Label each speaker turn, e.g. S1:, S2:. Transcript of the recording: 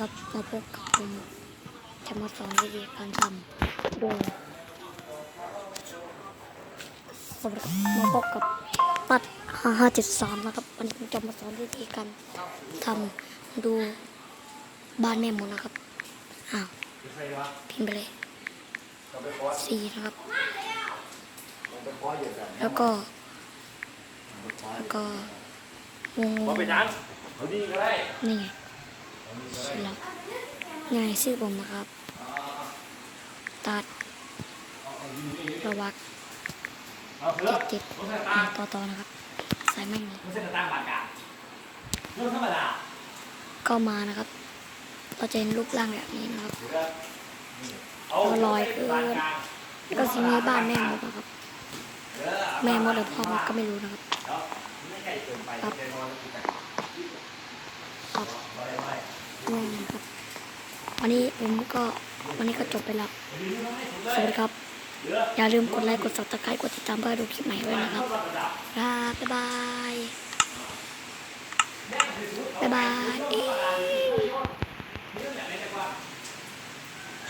S1: ครับมาพบกับผมจะมาสอนวิธีการทำโดยสวัสดีครับมาพบกับปัด5573นะครับวันนี้ผมจะมาสอนวิธีการทำดูบ้านแม่หมดนะครับอ้าวพิมพ์ไปเลยสี่นะครับ แล้วก็ แล้วก็วง
S2: ว่าเป็นยังเอาดีก็ได้
S1: นี่ไงเสร็จแล้วไงชื่อผมนะครับ ตัด ระวัก
S2: เอาเถอะ
S1: ติด
S2: ต่
S1: อต่อนะครับส่แม่งเลย
S2: รถสตาร์ทบาดกาเรื่มดา
S1: ก็มานะครับ เราจะเห็นรูปร่างแบบนี้นะครับ
S2: เอา
S1: ลอยขึ้น
S2: บาดกลาง
S1: แล้วก็ทีนี้บ้านแม่มดนะครับ แม่มดหรือพ่อมดก็ไม่รู้นะครับ
S2: เดี๋ยวไม่ใกล้เกินไป
S1: ครับ
S2: เดี๋ยวนอนแล้วกูแต่ง
S1: ครับ
S2: ไม่ไม่
S1: นะครับวันนี้ผมก็วันนี้ก็จบไปแล้วสวัสดีครับ อย่าลืมกดไลค์กดซับสไครต์กดติดตามเพื่อดูคลิปใหม่ด้วยนะครับลาบ๊ายบายบ๊ายบาย